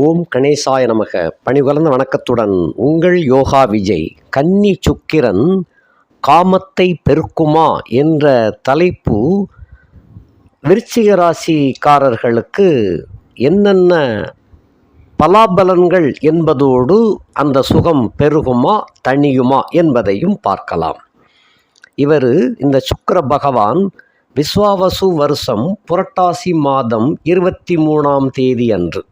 ஓம் கணேசாய நமக. பணிகலந்த வணக்கத்துடன் உங்கள் யோகா விஜய் கன்னி சுக்கிரன் காமத்தை பெருக்குமா என்ற தலைப்பு விருச்சிக ராசிக்காரர்களுக்கு என்னென்ன பலாபலன்கள் என்பதோடு அந்த சுகம் பெருகுமா தணியுமா என்பதையும் பார்க்கலாம். இவர் இந்த சுக்கர பகவான் விஸ்வாவசு வருஷம் புரட்டாசி மாதம் இருபத்தி மூணாம் தேதி அன்று.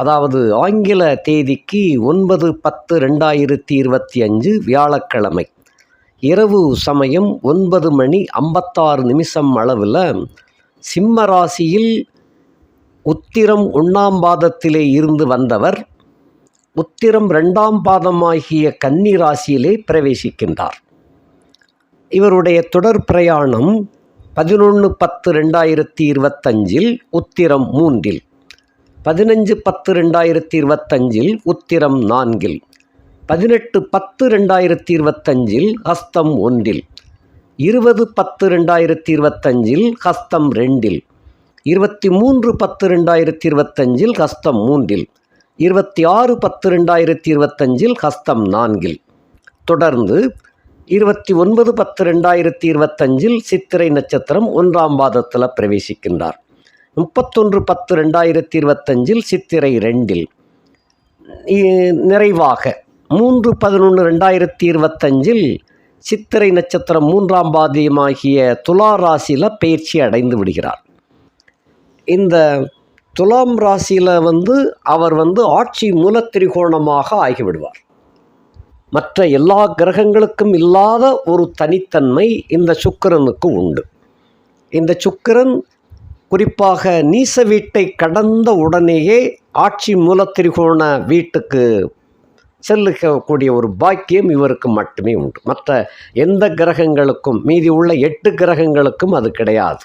அதாவது ஆங்கில தேதிக்கு ஒன்பது பத்து ரெண்டாயிரத்தி இருபத்தி அஞ்சு வியாழக்கிழமை. இரவு சமயம் ஒன்பது மணி ஐம்பத்தாறு நிமிஷம் அளவில் சிம்ம ராசியில் உத்திரம் ஒன்றாம் பாதத்திலே இருந்து வந்தவர் உத்திரம் ரெண்டாம் பாதமாகிய கன்னி ராசியிலே பிரவேசிக்கின்றார். இவருடைய தொடர் பிரயாணம் பதினொன்று பத்து ரெண்டாயிரத்தி இருபத்தஞ்சில் உத்திரம் மூன்றில். பதினஞ்சு பத்து ரெண்டாயிரத்தி இருபத்தஞ்சில் உத்திரம் நான்கில். பதினெட்டு பத்து ரெண்டாயிரத்தி இருபத்தஞ்சில் ஹஸ்தம் ஒன்றில். இருபது பத்து ரெண்டாயிரத்தி இருபத்தஞ்சில் ஹஸ்தம் ரெண்டில். இருபத்தி மூன்று பத்து ரெண்டாயிரத்தி இருபத்தஞ்சில் ஹஸ்தம் மூன்றில். இருபத்தி ஆறு பத்து ரெண்டாயிரத்தி இருபத்தஞ்சில் ஹஸ்தம் நான்கில். தொடர்ந்து இருபத்தி ஒன்பது பத்து ரெண்டாயிரத்தி இருபத்தஞ்சில் சித்திரை நட்சத்திரம் ஒன்றாம் பாதத்தில் பிரவேசிக்கின்றார். முப்பத்தொன்று பத்து ரெண்டாயிரத்தி இருபத்தஞ்சில் சித்திரை ரெண்டில். நிறைவாக. மூன்று பதினொன்று ரெண்டாயிரத்தி இருபத்தஞ்சில் சித்திரை நட்சத்திரம் மூன்றாம் பாதியமாகிய துலா ராசியில் பயிற்சி அடைந்து விடுகிறார். இந்த துலாம் ராசியில் வந்து அவர் வந்து ஆட்சி மூலத்திரிகோணமாக ஆகிவிடுவார். மற்ற எல்லா கிரகங்களுக்கும் இல்லாத ஒரு தனித்தன்மை இந்த சுக்கிரனுக்கு உண்டு. இந்த சுக்கிரன் குறிப்பாக நீச வீட்டை கடந்த உடனேயே ஆட்சி மூலத்திரிகோண வீட்டுக்கு செல்லக்கூடிய ஒரு பாக்கியம் இவருக்கு மட்டுமே உண்டு. மற்ற எந்த கிரகங்களுக்கும் மீதி உள்ள எட்டு கிரகங்களுக்கும் அது கிடையாது.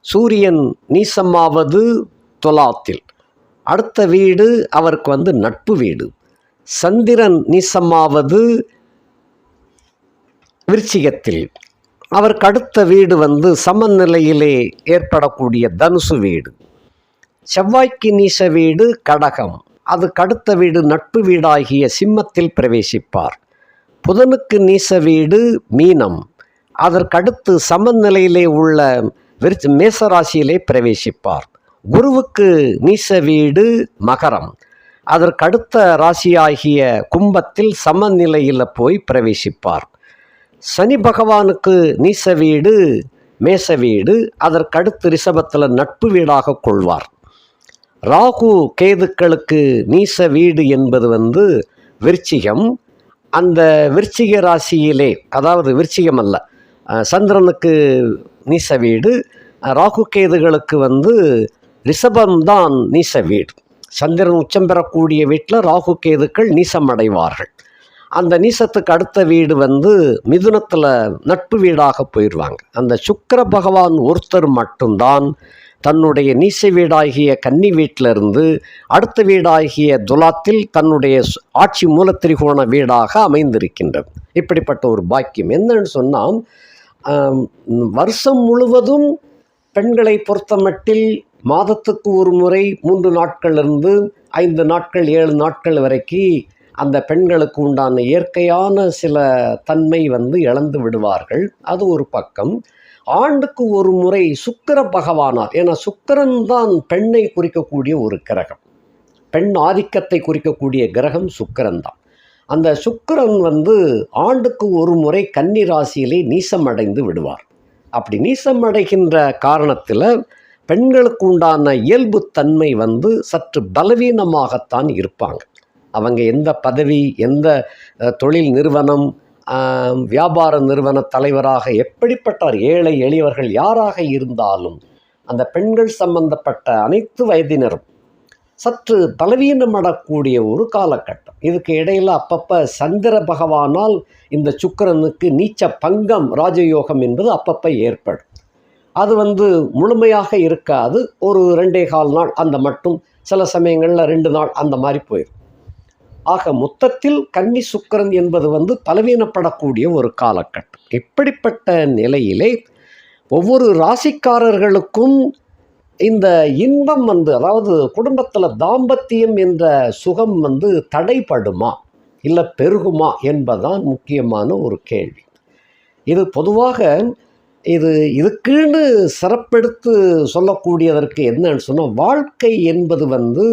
சூரியன் நீசமாவது துலாத்தில். அடுத்த வீடு அவருக்கு வந்து நட்பு வீடு. சந்திரன் நீசமாவது விருச்சிகத்தில். அவருக்கு அடுத்த வீடு வந்து சமநிலையிலே ஏற்படக்கூடிய தனுசு வீடு. செவ்வாய்க்கு நீச வீடு கடகம். அதுக்கு அடுத்த வீடு நட்பு வீடாகிய சிம்மத்தில் பிரவேசிப்பார். புதனுக்கு நீச வீடு மீனம். அதற்கடுத்து சமநிலையிலே உள்ள விருச்ச மேசராசியிலே பிரவேசிப்பார். குருவுக்கு நீச வீடு மகரம். அதற்கடுத்த ராசியாகிய கும்பத்தில் சமநிலையில் போய் பிரவேசிப்பார். சனி பகவானுக்கு நீச வீடு மேச வீடு அதற்கடுத்து ரிஷபத்தில் நட்பு வீடாக கொள்வார். ராகு கேதுக்களுக்கு நீச வீடு என்பது வந்து விருச்சிகம். அந்த விருச்சிக ராசியிலே அதாவது விருச்சிகம் அல்ல சந்திரனுக்கு நீச வீடு ராகு கேதுகளுக்கு வந்து ரிஷபம்தான் நீச வீடு. சந்திரன் உச்சம் பெறக்கூடிய வீட்டில் ராகு கேதுக்கள் நீசம் அடைவார்கள் அந்த நீசத்துக்கு அடுத்த வீடு வந்து மிதுனத்தில் நட்பு வீடாக போயிடுவாங்க. அந்த சுக்கர பகவான் ஒருத்தர் மட்டும்தான் தன்னுடைய நீச வீடாகிய கன்னி வீட்டிலிருந்து அடுத்த வீடாகிய துலாத்தில் தன்னுடைய ஆட்சி மூலத்திரிகோண வீடாக அமைந்திருக்கின்றது. இப்படிப்பட்ட ஒரு பாக்கியம். என்னன்னு சொன்னால் வருஷம் முழுவதும் பெண்களை பொறுத்தமட்டில் மாதத்துக்கு ஒரு முறை மூன்று நாட்களிலிருந்து ஐந்து நாட்கள் ஏழு நாட்கள் வரைக்கும் அந்த பெண்களுக்கு உண்டான இயற்கையான சில தன்மை வந்து இழந்து விடுவார்கள். அது ஒரு பக்கம். ஆண்டுக்கு ஒரு முறை சுக்கர பகவானார். ஏன்னா சுக்கரன் தான் பெண்ணை குறிக்கக்கூடிய ஒரு கிரகம். பெண் ஆதிக்கத்தை குறிக்கக்கூடிய கிரகம் சுக்கரன் தான். அந்த சுக்கிரன் வந்து ஆண்டுக்கு ஒரு முறை கன்னி ராசியிலே நீசமடைந்து விடுவார். அப்படி நீசம் அடைகின்ற காரணத்தில் பெண்களுக்கு உண்டான இயல்பு தன்மை வந்து சற்று பலவீனமாகத்தான் இருப்பாங்க. அவங்க எந்த பதவி எந்த தொழில் நிறுவனம் வியாபார நிறுவன தலைவராக எப்படிப்பட்டார் ஏழை எளியவர்கள் யாராக இருந்தாலும் அந்த பெண்கள் சம்பந்தப்பட்ட அனைத்து வயதினரும் சற்று பலவீனமடக்கூடிய ஒரு காலகட்டம். இதுக்கு இடையில் அப்பப்போ சந்திர பகவானால் இந்த சுக்கரனுக்கு நீச்ச பங்கம் ராஜயோகம் என்பது அப்பப்போ ஏற்படும். அது வந்து முழுமையாக இருக்காது. ஒரு ரெண்டே கால் நாள் அந்த மட்டும். சில சமயங்களில் ரெண்டு நாள் அந்த மாதிரி போயிடும் ஆக மொத்தத்தில் கன்னி சுக்கிரன் என்பது வந்து பலவீனப்படக்கூடிய ஒரு காலகட்டம். இப்படிப்பட்ட நிலையிலே ஒவ்வொரு ராசிக்காரர்களுக்கும் இந்த இன்பம் வந்து அதாவது குடும்பத்தில் தாம்பத்தியம் என்ற சுகம் வந்து தடைப்படுமா இல்லை பெருகுமா என்பதுதான் முக்கியமான ஒரு கேள்வி. இது பொதுவாக இது இதுக்குன்னு சிறப்பெடுத்து சொல்லக்கூடியதற்கு என்னன்னு சொன்னால் வாழ்க்கை என்பது வந்து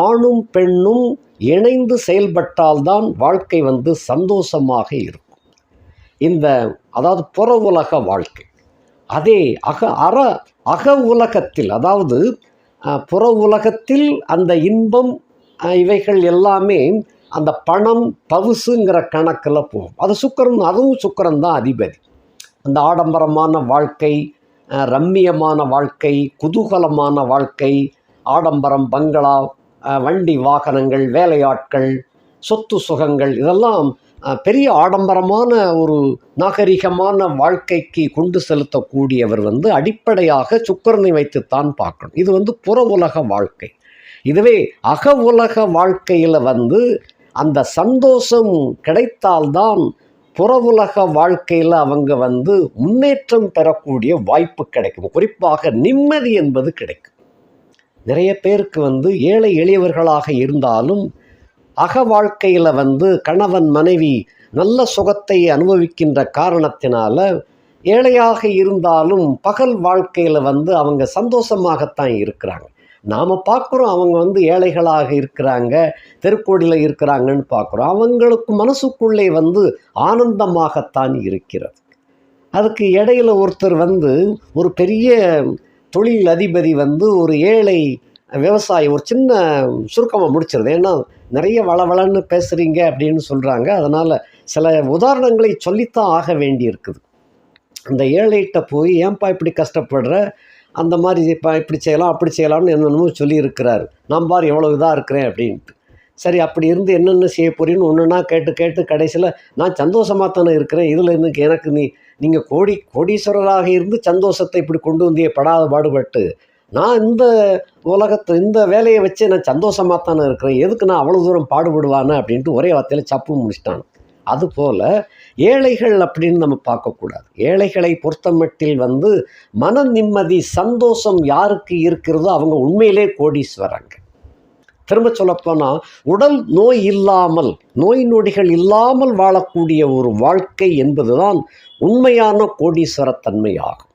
ஆணும் பெண்ணும் இணைந்து செயல்பட்டால்தான் வாழ்க்கை வந்து சந்தோஷமாக இருக்கும். இந்த அதாவது புற உலக வாழ்க்கை. அதே அக அற அக உலகத்தில் அதாவது புற உலகத்தில் அந்த இன்பம் இவைகள் எல்லாமே அந்த பணம் பவுசுங்கிற கணக்கில் போகும். அது சுக்கரன் அதுவும் சுக்கரன் தான் அதிபதி. அந்த ஆடம்பரமான வாழ்க்கை ரம்மியமான வாழ்க்கை குதூகலமான வாழ்க்கை ஆடம்பரம் பங்களா வண்டி வாகனங்கள் வேலையாட்கள் சொத்து சுகங்கள் இதெல்லாம் பெரிய ஆடம்பரமான ஒரு நாகரிகமான வாழ்க்கைக்கு கொண்டு செலுத்தக்கூடியவர் வந்து அடிப்படையாக சுக்கரனை வைத்துத்தான் பார்க்கணும். இது வந்து புற உலக வாழ்க்கை. இதுவே அக உலக வாழ்க்கையில் வந்து அந்த சந்தோஷம் கிடைத்தால்தான் புற உலக வாழ்க்கையில் அவங்க வந்து முன்னேற்றம் பெறக்கூடிய வாய்ப்பு கிடைக்கும். குறிப்பாக நிம்மதி என்பது கிடைக்கும். நிறைய பேருக்கு வந்து ஏழை எளியவர்களாக இருந்தாலும் அக வாழ்க்கையில் வந்து கணவன் மனைவி நல்ல சுகத்தை அனுபவிக்கின்ற காரணத்தினால ஏழையாக இருந்தாலும் பகல் வாழ்க்கையில் வந்து அவங்க சந்தோஷமாகத்தான் இருக்கிறாங்க. நாம் பார்க்குறோம் அவங்க வந்து ஏழைகளாக இருக்கிறாங்க தெருக்கோடியில் இருக்கிறாங்கன்னு பார்க்குறோம். அவங்களுக்கு மனசுக்குள்ளே வந்து ஆனந்தமாகத்தான் இருக்கிறது. அதுக்கு இடையில ஒருத்தர் வந்து ஒரு பெரிய தொழில் அதிபதி வந்து ஒரு ஏழை விவசாயி ஒரு சின்ன சுருக்கமாக முடிச்சிருது. ஏன்னா நிறைய வளவளன்னு பேசுகிறீங்க அப்படின்னு சொல்கிறாங்க அதனால் சில உதாரணங்களை சொல்லித்தான் ஆக வேண்டி இருக்குது அந்த ஏழைகிட்ட போய் ஏன்பா இப்படி கஷ்டப்படுற? அந்த மாதிரி இப்போ இப்படி செய்யலாம் அப்படி செய்யலாம்னு என்னென்னமோ சொல்லியிருக்கிறாரு. நான் பார் எவ்வளோ இதாக இருக்கிறேன் அப்படின்ட்டு. சரி அப்படி இருந்து என்னென்ன செய்ய போறீன்னு ஒன்றுனா கேட்டு கேட்டு கடைசியில் நான் சந்தோஷமாக தானே இருக்கிறேன். இதில் இருந்து எனக்கு நீ நீங்கள் கோடி கோடீஸ்வரராக இருந்து சந்தோஷத்தை இப்படி கொண்டு வந்தே படாத பாடுபட்டு நான் இந்த உலகத்தை இந்த வேலையை வச்சு நான் சந்தோஷமாக தானே இருக்கிறேன். எதுக்கு நான் அவ்வளோ தூரம் பாடுபடுவானே அப்படின்ட்டு ஒரே வார்த்தையில் சப்பு முடிச்சிட்டான் அதுபோல் ஏழைகள் அப்படின்னு நம்ம பார்க்கக்கூடாது. ஏழைகளை பொறுத்தமட்டில் வந்து மன நிம்மதி சந்தோஷம் யாருக்கு இருக்கிறதோ அவங்க உண்மையிலே கோடீஸ்வரங்க. திரும்ப சொல்லப்போனால் உடல் நோய் இல்லாமல் நோய் நொடிகள் இல்லாமல் வாழக்கூடிய ஒரு வாழ்க்கை என்பதுதான் உண்மையான கோடீஸ்வரத்தன்மை ஆகும்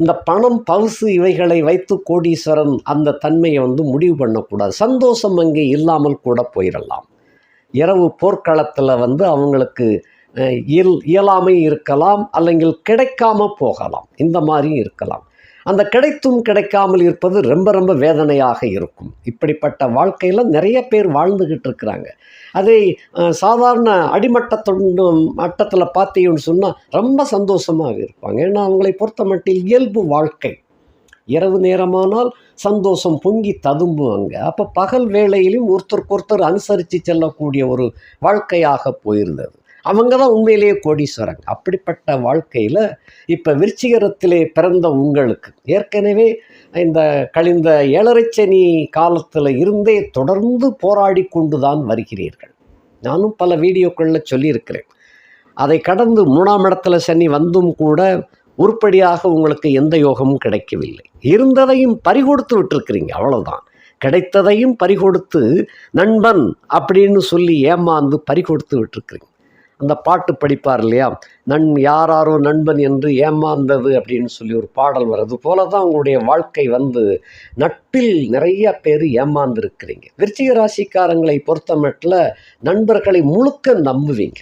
இந்த பணம் பவுசு இவைகளை வைத்து கோடீஸ்வரன் அந்த தன்மையை வந்து முடிவு பண்ணக்கூடாது. சந்தோஷம் அங்கே இல்லாமல் கூட போயிடலாம் இரவு போர்க்களத்தில் வந்து அவங்களுக்கு இயல் இயலாமை இருக்கலாம் அல்லங்கில் கிடைக்காம போகலாம். இந்த மாதிரியும் இருக்கலாம். அந்த கிடைத்தும் கிடைக்காமல் இருப்பது ரொம்ப ரொம்ப வேதனையாக இருக்கும். இப்படிப்பட்ட வாழ்க்கையில் நிறைய பேர் வாழ்ந்துக்கிட்டு இருக்கிறாங்க. அதை சாதாரண அடிமட்டத்தொண்டு மட்டத்தில் பார்த்தீங்கன்னு சொன்னால் ரொம்ப சந்தோஷமாக இருப்பாங்க. ஏன்னா அவங்களை பொறுத்த மட்டில் இயல்பு வாழ்க்கை. இரவு நேரமானால் சந்தோஷம் பொங்கி ததும்புவாங்க. அப்போ பகல் வேளையிலும் ஒருத்தருக்கு ஒருத்தர் அனுசரித்து செல்லக்கூடிய ஒரு வாழ்க்கையாக போயிருந்தது. அவங்க தான் உண்மையிலேயே கோடீஸ்வரன் அப்படிப்பட்ட வாழ்க்கையில் இப்போ விருச்சிகரத்திலே பிறந்த உங்களுக்கு ஏற்கனவே இந்த கழிந்த ஏழரைச்சனி காலத்தில் இருந்தே தொடர்ந்து போராடி கொண்டு தான் வருகிறீர்கள். நானும் பல வீடியோக்களில் சொல்லியிருக்கிறேன். அதை கடந்து மூணாம் இடத்துல சனி வந்தும் கூட உருப்படியாக உங்களுக்கு எந்த யோகமும் கிடைக்கவில்லை. இருந்ததையும் பறிகொடுத்து விட்டுருக்கிறீங்க அவ்வளோதான் கிடைத்ததையும் பறிகொடுத்து நண்பன் அப்படின்னு சொல்லி ஏமாந்து பறிகொடுத்து விட்டுருக்கிறீங்க. அந்த பாட்டு படிப்பார் இல்லையா? நன் யாராரோ நண்பன் என்று ஏமாந்தது அப்படின்னு சொல்லி ஒரு பாடல் வர்றது போல தான் உங்களுடைய வாழ்க்கை வந்து நட்பில் நிறைய பேர் ஏமாந்துருக்கிறீங்க. விருச்சிக ராசிக்காரங்களை பொறுத்தமட்டில் நண்பர்களை முழுக்க நம்புவீங்க.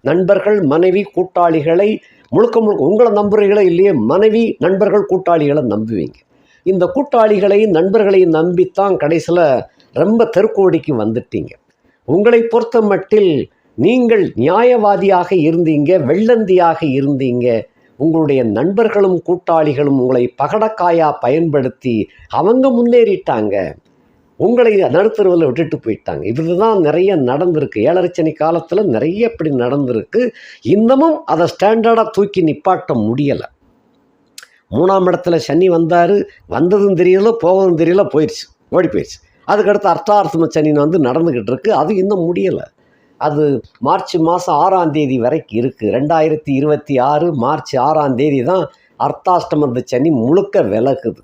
நண்பர்கள் மனைவி கூட்டாளிகளை முழுக்க முழுக்க உங்களை நம்புறீங்களோ இல்லையே? மனைவி நண்பர்கள் கூட்டாளிகளை நம்புவீங்க. இந்த கூட்டாளிகளையும் நண்பர்களையும் நம்பித்தான் கடைசியில் ரொம்ப தெருக்கோடிக்கு வந்துட்டீங்க. உங்களை பொறுத்த மட்டில் நீங்கள் நியாயவாதியாக இருந்தீங்க வெள்ளந்தியாக இருந்தீங்க. உங்களுடைய நண்பர்களும் கூட்டாளிகளும் உங்களை பகடக்காயா பயன்படுத்தி அவங்க முன்னேறிட்டாங்க. உங்களை நடுத்தருவில் விட்டுட்டு போயிட்டாங்க. இதுதான் நிறைய நடந்திருக்கு. ஏழரைச்சனி காலத்தில் நிறைய இப்படி நடந்திருக்கு. இன்னமும் அதை ஸ்டாண்டர்டாக தூக்கி நிப்பாட்ட முடியலை. மூணாம் இடத்துல சனி வந்தார். வந்ததும் தெரியல போகவும் தெரியல போயிடுச்சு ஓடி போயிடுச்சு. அதுக்கடுத்து அர்த்தார்த்தம சனின்னு வந்து நடந்துக்கிட்டு இருக்கு. அது இன்னும் முடியலை. அது மார்ச் மாதம் ஆறாம் தேதி வரைக்கும் இருக்குது ரெண்டாயிரத்தி இருபத்தி ஆறு மார்ச் ஆறாம் தேதி தான் அர்த்தாஷ்டமந்த சனி முழுக்க விலகுது.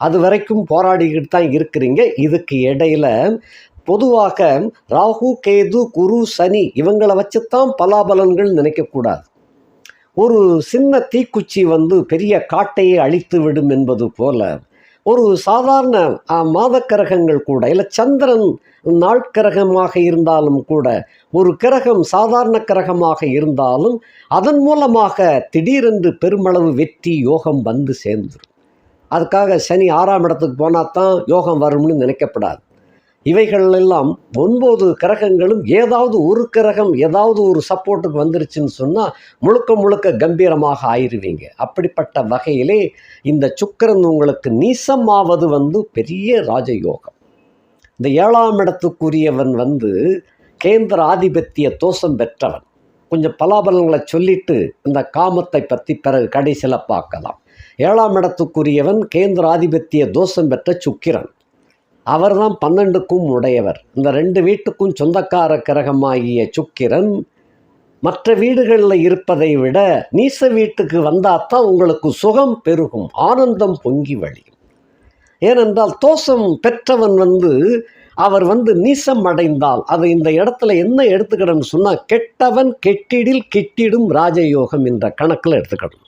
அது வரைக்கும் போராடிக்கிட்டு தான் இருக்கிறீங்க. இதுக்கு இடையில பொதுவாக ராகு கேது குரு சனி இவங்களை வச்சுத்தான் பலாபலன்கள் நினைக்கக்கூடாது. ஒரு சின்ன தீக்குச்சி வந்து பெரிய காட்டையை அழித்து விடும் என்பது போல ஒரு சாதாரண அஹ், மாதக்கிரகங்கள் கூட இல்லை சந்திரன் நாட்கிரகமாக இருந்தாலும் கூட ஒரு கிரகம் சாதாரண கிரகமாக இருந்தாலும் அதன் மூலமாக திடீரென்று பெருமளவு வெற்றி யோகம் வந்து சேர்ந்துடும் அதுக்காக சனி ஆறாம் இடத்துக்கு போனால் தான் யோகம் வரும்னு நினைக்கப்படாது. இவைகள் எல்லாம் ஒன்பது கிரகங்களும் ஏதாவது ஒரு கிரகம் ஏதாவது ஒரு சப்போர்ட்டுக்கு வந்துருச்சுன்னு சொன்னால் முழுக்க முழுக்க கம்பீரமாக ஆயிடுவீங்க அப்படிப்பட்ட வகையிலே இந்த சுக்கிரன் உங்களுக்கு நீசமாவது வந்து பெரிய ராஜயோகம். இந்த ஏழாம் இடத்துக்குரியவன் வந்து கேந்திர ஆதிபத்திய தோஷம் பெற்றவன். கொஞ்சம் பலாபலங்களை சொல்லிட்டு இந்த காமத்தை பற்றி பிறகு கடைசியில் பார்க்கலாம். ஏழாம் இடத்துக்குரியவன் கேந்திர ஆதிபத்திய தோஷம் பெற்ற சுக்கிரன். அவர்தான் பன்னெண்டுக்கும் உடையவர். இந்த ரெண்டு வீட்டுக்கும் சொந்தக்கார கிரகமாகிய சுக்கிரன் மற்ற வீடுகளில் இருப்பதை விட நீச வீட்டுக்கு வந்தாத்தான் உங்களுக்கு சுகம் பெருகும் ஆனந்தம் பொங்கி வழியும். ஏனென்றால் தோஷம் பெற்றவன் வந்து அவர் வந்து நீசம் அடைந்தால் அதை இந்த இடத்துல என்ன எடுத்துக்கணும்னு சொன்னால் கெட்டவன் கெட்டிடில் கிட்டிடும் ராஜயோகம் என்ற கணக்கில் எடுத்துக்கணும்.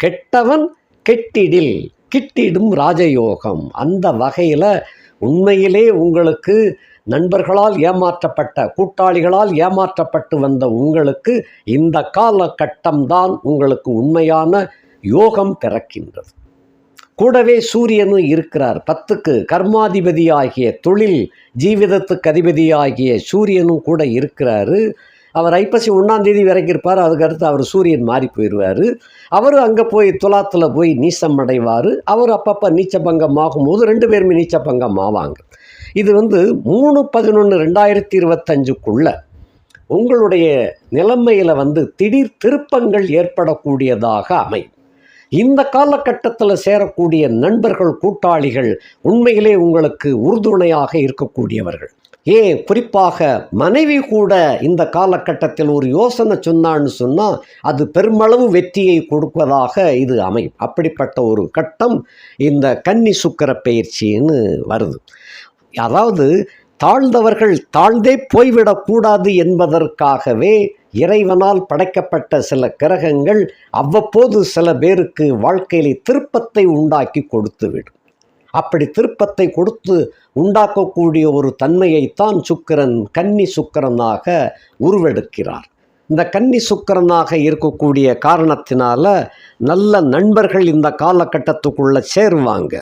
கெட்டவன் கெட்டிடில் கிட்டிடும் ராஜயோகம். அந்த வகையில் உண்மையிலே உங்களுக்கு நண்பர்களால் ஏமாற்றப்பட்ட கூட்டாளிகளால் ஏமாற்றப்பட்டு வந்த உங்களுக்கு இந்த காலகட்டம்தான் உங்களுக்கு உண்மையான யோகம் பிறக்கின்றது. கூடவே சூரியனும் இருக்கிறார். பத்துக்கு கர்மாதிபதியாகிய தொழில் ஜீவிதத்துக்கு அதிபதியாகிய சூரியனும் கூட இருக்கிறாரு. அவர் ஐப்பசி ஒன்றாந்தேதி வரைக்கும் இருப்பார். அதுக்கடுத்து அவர் சூரியன் மாறி போயிடுவார். அவர் அங்கே போய் துலாத்தில் போய் நீச்சம் அடைவார். அவர் அப்பப்போ நீச்சபங்கம் ஆகும்போது ரெண்டு பேருமே நீச்சபங்கம் ஆவாங்க. இது வந்து மூணு பதினொன்று ரெண்டாயிரத்தி இருபத்தஞ்சுக்குள்ள உங்களுடைய நிலைமையில் வந்து திடீர் திருப்பங்கள் ஏற்படக்கூடியதாக அமையும். இந்த காலகட்டத்தில் சேரக்கூடிய நண்பர்கள் கூட்டாளிகள் உண்மையிலே உங்களுக்கு உறுதுணையாக இருக்கக்கூடியவர்கள். ஏன் குறிப்பாக மனைவி கூட இந்த காலகட்டத்தில் ஒரு யோசனை சொன்னான்னு சொன்னால் அது பெருமளவு வெற்றியை கொடுப்பதாக இது அமையும். அப்படிப்பட்ட ஒரு கட்டம் இந்த கன்னி சுக்கர பயிற்சின்னு வருது. அதாவது தாழ்ந்தவர்கள் தாழ்ந்தே போய்விடக்கூடாது என்பதற்காகவே இறைவனால் படைக்கப்பட்ட சில கிரகங்கள் அவ்வப்போது சில பேருக்கு வாழ்க்கையிலே திருப்பத்தை உண்டாக்கி கொடுத்துவிடும். அப்படி திருப்பத்தை கொடுத்து உண்டாக்கக்கூடிய ஒரு தன்மையைத்தான் சுக்கிரன் கன்னி சுக்கிரனாக உருவெடுக்கிறார். இந்த கன்னி சுக்கிரனாக இருக்கக்கூடிய காரணத்தினால நல்ல நண்பர்கள் இந்த காலகட்டத்துக்குள்ள சேருவாங்க.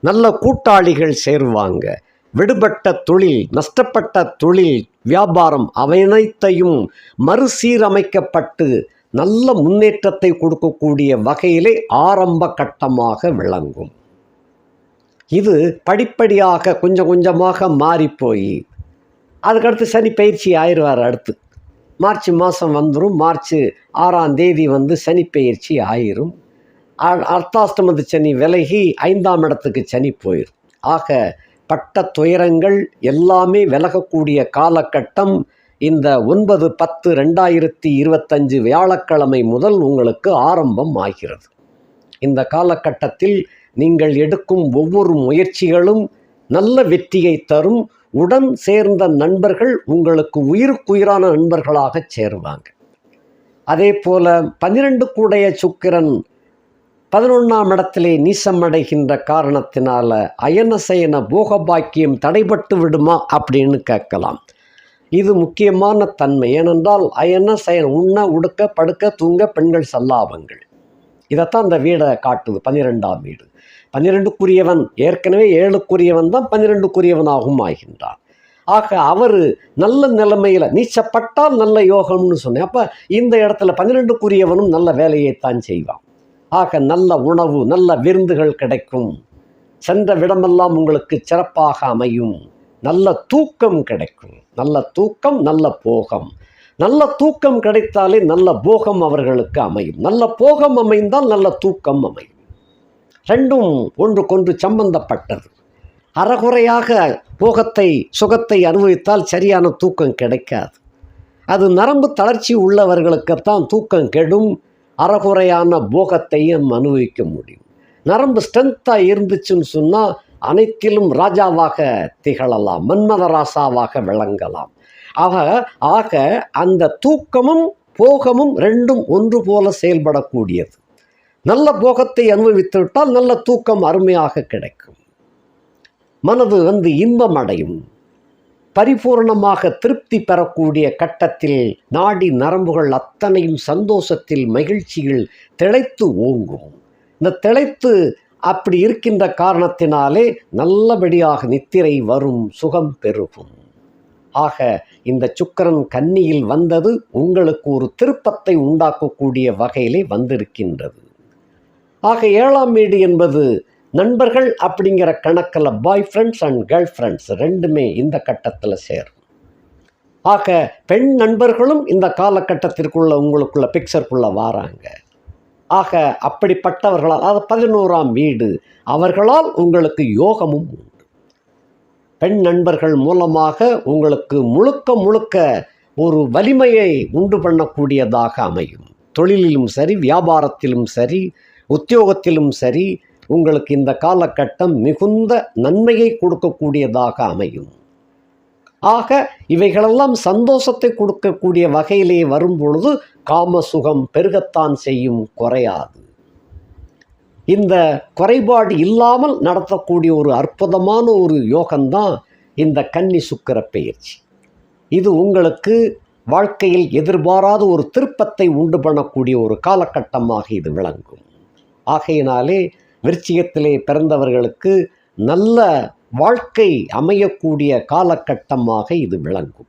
நல்ல கூட்டாளிகள் சேருவாங்க. விடுபட்ட தொழில் நஷ்டப்பட்ட தொழில் வியாபாரம் அவனைத்தையும் மறுசீரமைக்கப்பட்டு நல்ல முன்னேற்றத்தை கொடுக்கக்கூடிய வகையிலே ஆரம்ப கட்டமாக விளங்கும். இது படிப்படியாக கொஞ்சம் கொஞ்சமாக மாறிப்போய். அதுக்கடுத்து சனி பயிற்சி ஆயிடுவார் அடுத்து. மார்ச் மாதம் வந்துடும் மார்ச் ஆறாம் தேதி வந்து சனி பயிற்சி ஆயிரும். அ- அர்த்தாஷ்டமத்து சனி விலகி ஐந்தாம் இடத்துக்கு சனி போயிடும் ஆக பட்ட துயரங்கள் எல்லாமே விலகக்கூடிய காலகட்டம் இந்த ஒன்பது பத்து ரெண்டாயிரத்தி இருபத்தஞ்சு வியாழக்கிழமை முதல் உங்களுக்கு ஆரம்பம் ஆகிறது. இந்த காலகட்டத்தில் நீங்கள் எடுக்கும் ஒவ்வொரு முயற்சிகளும் நல்ல வெற்றியை தரும். உடன் சேர்ந்த நண்பர்கள் உங்களுக்கு உயிருக்குயிரான நண்பர்களாக சேருவாங்க. அதே போல பன்னிரண்டு கூடைய சுக்கிரன் பதினொன்றாம் இடத்திலே நீசமடைகின்ற காரணத்தினால அயனசயன போகபாக்கியம் தடைபட்டு விடுமா அப்படின்னு கேட்கலாம். இது முக்கியமான தன்மை. ஏனென்றால் அயன சயன உண்ண உடுக்க படுக்க தூங்க பெண்கள் சல்லாபங்கள். இதைத்தான் அந்த வீடை காட்டுது பன்னிரெண்டாம் வீடு. பன்னிரெண்டுக்குரியவன் ஏற்கனவே ஏழுக்குரியவன் தான் பன்னிரெண்டுக்குரியவனாகவும் ஆகின்றான் ஆக அவர் நல்ல நிலைமையில் நீச்சப்பட்டால் நல்ல யோகம்னு சொன்னேன். அப்போ இந்த இடத்துல பன்னிரெண்டுக்குரியவனும் நல்ல வேலையைத்தான் செய்வான். ஆக நல்ல உணவு நல்ல விருந்துகள் கிடைக்கும். சென்ற விடமெல்லாம் உங்களுக்கு சிறப்பாக அமையும். நல்ல தூக்கம் கிடைக்கும். நல்ல தூக்கம் நல்ல போகம். நல்ல தூக்கம் கிடைத்தாலே நல்ல போகம் அவர்களுக்கு அமையும். நல்ல போகம் அமைந்தால் நல்ல தூக்கம் அமையும். ரெண்டும் ஒன்றுக்கொன்று சம்பந்தப்பட்டது. அறகுறையாக போகத்தை சுகத்தை அனுபவித்தால் சரியான தூக்கம் கிடைக்காது. அது நரம்பு தளர்ச்சி உள்ளவர்களுக்குத்தான் தூக்கம் கெடும். அறகுறையான போகத்தையும் அனுபவிக்க முடியும். நரம்பு ஸ்ட்ரென்த்தாக இருந்துச்சுன்னு சொன்னால் அனைத்திலும் ராஜாவாக திகழலாம் மன்மத ராசாவாக விளங்கலாம். ஆக ஆக அந்த தூக்கமும் போகமும் ரெண்டும் ஒன்று போல செயல்படக்கூடியது. நல்ல போகத்தை அனுபவித்து விட்டால் நல்ல தூக்கம் அருமையாக கிடைக்கும். மனது வந்து இன்பம் அடையும். பரிபூர்ணமாக திருப்தி பெறக்கூடிய கட்டத்தில் நாடி நரம்புகள் அத்தனையும் சந்தோஷத்தில் மகிழ்ச்சியில் திளைத்து ஓங்கும். இந்த திளைத்து அப்படி இருக்கின்ற காரணத்தினாலே நல்லபடியாக நித்திரை வரும் சுகம் பெருகும். ஆக இந்த சுக்கரன் கன்னியில் வந்தது உங்களுக்கு ஒரு திருப்பத்தை உண்டாக்கக்கூடிய வகையிலே வந்திருக்கின்றது. ஆக ஏழாம் வீடு என்பது நண்பர்கள் அப்படிங்கிற கணக்கில் boy friends and girl friends ரெண்டுமே இந்த கட்டத்தில் சேரும். ஆக பெண் நண்பர்களும் இந்த காலகட்டத்திற்குள்ள உங்களுக்குள்ள பிக்சருக்குள்ள வாராங்க. ஆக அப்படிப்பட்டவர்களால் அது பதினோராம் வீடு அவர்களால் உங்களுக்கு யோகமும் உண்டு. பெண் நண்பர்கள் மூலமாக உங்களுக்கு முழுக்க முழுக்க ஒரு வலிமையை உண்டு பண்ணக்கூடியதாக அமையும். தொழிலிலும் சரி வியாபாரத்திலும் சரி உத்தியோகத்திலும் சரி உங்களுக்கு இந்த காலகட்டம் மிகுந்த நன்மையை கொடுக்கக்கூடியதாக அமையும். ஆக இவைகளெல்லாம் சந்தோஷத்தை கொடுக்கக்கூடிய வகையிலே வரும் பொழுது காம சுகம் பெருகத்தான் செய்யும் குறையாது. இந்த குறைபாடு இல்லாமல் நடத்தக்கூடிய ஒரு அற்புதமான ஒரு யோகம்தான் இந்த கன்னி சுக்கிர பெயர்ச்சி இது உங்களுக்கு வாழ்க்கையில் எதிர்பாராத ஒரு திருப்பத்தை உண்டு பண்ணக்கூடிய ஒரு காலகட்டமாக இது விளங்கும். ஆகையினாலே விருச்சிகத்திலே பிறந்தவர்களுக்கு நல்ல வாழ்க்கை அமையக்கூடிய காலகட்டமாக இது விளங்கும்.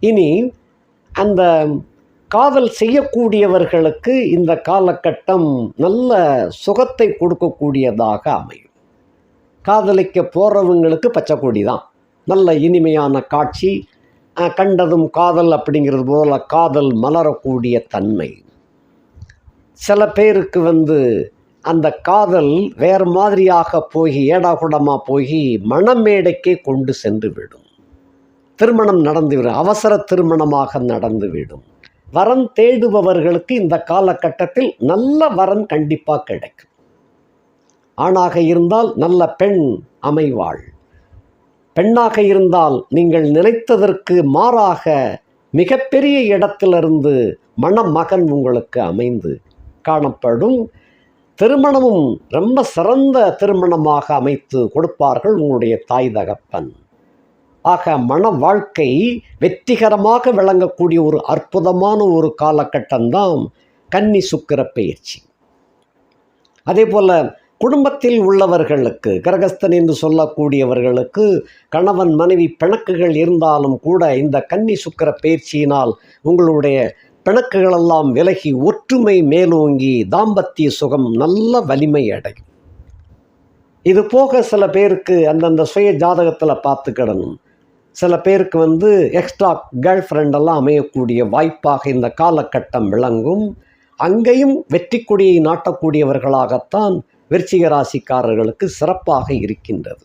இனி அந்த காதல் செய்யக்கூடியவர்களுக்கு இந்த காலகட்டம் நல்ல சுகத்தை கொடுக்கக்கூடியதாக அமையும். காதலிக்க போகிறவங்களுக்கு பச்சைக்கொடி தான். நல்ல இனிமையான காட்சி கண்டதும் காதல் அப்படிங்கிறது போல காதல் மலரக்கூடிய தன்மை. சில பேருக்கு வந்து அந்த காதல் வேறு மாதிரியாக போய் ஏடாகுடமாக போய் மணமேடைக்கே கொண்டு சென்று விடும். திருமணம் நடந்துவிடும் அவசர திருமணமாக நடந்துவிடும் வரம் தேடுபவர்களுக்கு இந்த காலகட்டத்தில் நல்ல வரன் கண்டிப்பாக கிடைக்கும். ஆணாக இருந்தால் நல்ல பெண் அமைவாள். பெண்ணாக இருந்தால் நீங்கள் நினைத்ததற்கு மாறாக மிகப்பெரிய இடத்திலிருந்து மணமகன் உங்களுக்கு அமைந்து காணப்படும். திருமணமும் ரொம்ப சிறந்த திருமணமாக அமைத்து கொடுப்பார்கள் உங்களுடைய தாய் தகப்பன். ஆக மன வாழ்க்கை வெற்றிகரமாக விளங்கக்கூடிய ஒரு அற்புதமான ஒரு காலகட்டம்தான் கன்னி சுக்கிர பயிற்சி. அதே போல் குடும்பத்தில் உள்ளவர்களுக்கு கிரகஸ்தன் என்று சொல்லக்கூடியவர்களுக்கு கணவன் மனைவி பிணக்குகள் இருந்தாலும் கூட இந்த கன்னி சுக்கிர பயிற்சியினால் உங்களுடைய பிணக்குகளெல்லாம் விலகி ஒற்றுமை மேலோங்கி தாம்பத்திய சுகம் நல்ல வலிமை அடையும். இது போக சில பேருக்கு அந்தந்த சுய ஜாதகத்தில் பார்த்துக்கிடணும். சில பேருக்கு வந்து எக்ஸ்ட்ரா கேர்ள் ஃப்ரெண்டெல்லாம் அமையக்கூடிய வாய்ப்பாக இந்த காலகட்டம் விளங்கும். அங்கேயும் வெற்றி கொடியை நாட்டக்கூடியவர்களாகத்தான் விருச்சிக ராசிக்காரர்களுக்கு சிறப்பாக இருக்கின்றது.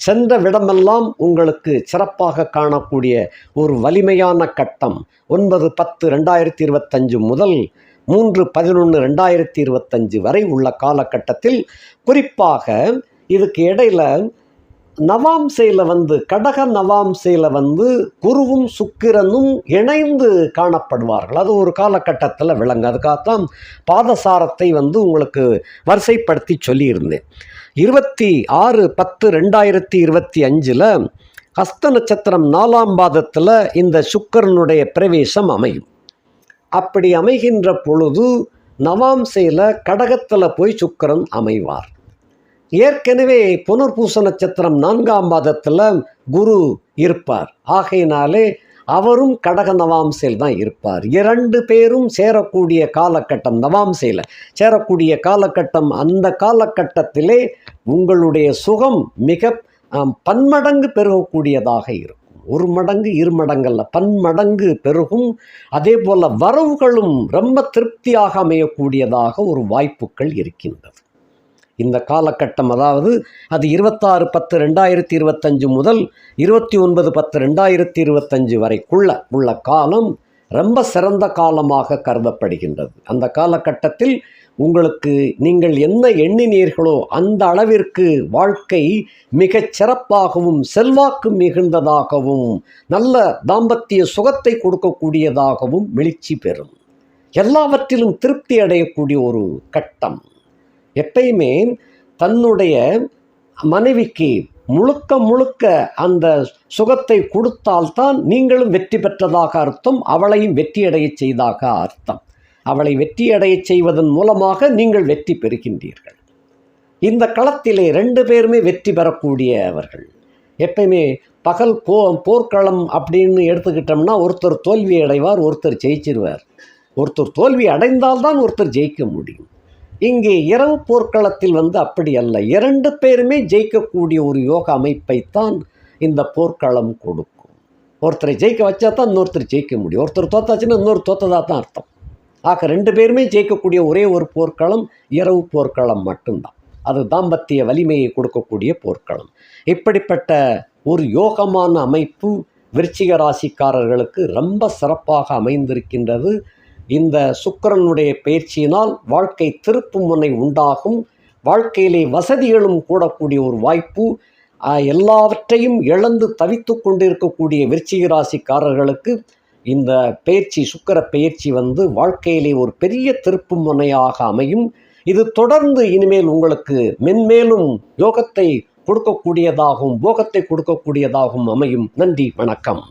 சென்ற விடமெல்லாம் உங்களுக்கு சிறப்பாக காணக்கூடிய ஒரு வலிமையான கட்டம் ஒன்பது பத்து ரெண்டாயிரத்தி இருபத்தஞ்சு முதல் மூன்று பதினொன்று ரெண்டாயிரத்தி இருபத்தஞ்சு வரை உள்ள காலகட்டத்தில் குறிப்பாக இதுக்கு இடையில நவாம்சையில் வந்து கடக நவாம்சையில் வந்து குருவும் சுக்கிரனும் இணைந்து காணப்படுவார்கள். அது ஒரு காலகட்டத்தில் விளங்கு. அதுக்காகத்தான் பாதசாரத்தை வந்து உங்களுக்கு வரிசைப்படுத்தி சொல்லியிருந்தேன். இருபத்தி ஆறு பத்து ரெண்டாயிரத்தி இருபத்தி அஞ்சில் ஹஸ்த நட்சத்திரம் நாலாம் பாதத்தில் இந்த சுக்கிரனுடைய பிரவேசம் அமையும். அப்படி அமைகின்ற பொழுது நவாம்சையில் கடகத்தில் போய் சுக்கிரன் அமைவார். ஏற்கனவே புனர்பூச நட்சத்திரம் நான்காம் மாதத்தில் குரு இருப்பார். ஆகையினாலே அவரும் கடக நவாம்சையில் தான் இருப்பார். இரண்டு பேரும் சேரக்கூடிய காலகட்டம் நவாம்சையில் சேரக்கூடிய காலகட்டம் அந்த காலகட்டத்திலே உங்களுடைய சுகம் மிக பன்மடங்கு பெருகக்கூடியதாக இருக்கும். ஒரு மடங்கு இரு மடங்கல்ல பன்மடங்கு பெருகும். அதே போல் வரவுகளும் ரொம்ப திருப்தியாக அமையக்கூடியதாக ஒரு வாய்ப்புகள் இருக்கின்றது. இந்த காலகட்டம் அதாவது அது இருபத்தாறு பத்து ரெண்டாயிரத்தி இருபத்தஞ்சு முதல் இருபத்தி ஒன்பது பத்து ரெண்டாயிரத்தி இருபத்தஞ்சு வரைக்குள்ள உள்ள காலம் ரொம்ப சிறந்த காலமாக கருதப்படுகின்றது. அந்த காலகட்டத்தில் உங்களுக்கு நீங்கள் என்ன எண்ணினீர்களோ அந்த அளவிற்கு வாழ்க்கை மிகச் சிறப்பாகவும் செல்வாக்கு மிகுந்ததாகவும் நல்ல தாம்பத்திய சுகத்தை கொடுக்கக்கூடியதாகவும் வெளிச்சி பெறும். எல்லாவற்றிலும் திருப்தி அடையக்கூடிய ஒரு கட்டம். எப்பயுமே தன்னுடைய மனைவிக்கு முழுக்க முழுக்க அந்த சுகத்தை கொடுத்தால்தான் நீங்களும் வெற்றி பெற்றதாக அர்த்தம் அவளையும் வெற்றியடைய செய்தாக அர்த்தம். அவளை வெற்றியடையச் செய்வதன் மூலமாக நீங்கள் வெற்றி பெறுகின்றீர்கள். இந்த களத்திலே ரெண்டு பேருமே வெற்றி பெறக்கூடியவர்கள். எப்பயுமே பகல் போ போர்க்களம் அப்படின்னு எடுத்துக்கிட்டோம்னா ஒருத்தர் தோல்வி அடைவார் ஒருத்தர் ஜெயிச்சிருவார். ஒருத்தர் தோல்வி அடைந்தால்தான் ஒருத்தர் ஜெயிக்க முடியும். இங்கே இரவு போர்க்களத்தில் வந்து அப்படி அல்ல. இரண்டு பேருமே ஜெயிக்கக்கூடிய ஒரு யோக அமைப்பைத்தான் இந்த போர்க்களம் கொடுக்கும். ஒருத்தரை ஜெயிக்க வச்சா தான் இன்னொருத்தர் ஜெயிக்க முடியும். ஒருத்தர் தோத்தாச்சுன்னா இன்னொரு தோத்ததாக தான் அர்த்தம். ஆக ரெண்டு பேருமே ஜெயிக்கக்கூடிய ஒரே ஒரு போர்க்களம் இரவு போர்க்களம் மட்டும்தான். அது தாம்பத்திய வலிமையை கொடுக்கக்கூடிய போர்க்களம். இப்படிப்பட்ட ஒரு யோகமான அமைப்பு விருச்சிக ராசிக்காரர்களுக்கு ரொம்ப சிறப்பாக அமைந்திருக்கின்றது. இந்த சுக்கிரனுடைய பயிற்சியினால் வாழ்க்கை திருப்பு முனை உண்டாகும். வாழ்க்கையிலே வசதிகளும் கூடக்கூடிய ஒரு வாய்ப்பு. எல்லாவற்றையும் இழந்து தவித்து கொண்டிருக்கக்கூடிய விருச்சிக ராசிக்காரர்களுக்கு இந்த பயிற்சி சுக்கிர பயிற்சி வந்து வாழ்க்கையிலே ஒரு பெரிய திருப்பு முனையாக அமையும். இது தொடர்ந்து இனிமேல் உங்களுக்கு மென்மேலும் யோகத்தை கொடுக்கக்கூடியதாகவும் போகத்தை கொடுக்கக்கூடியதாகவும் அமையும். நன்றி வணக்கம்.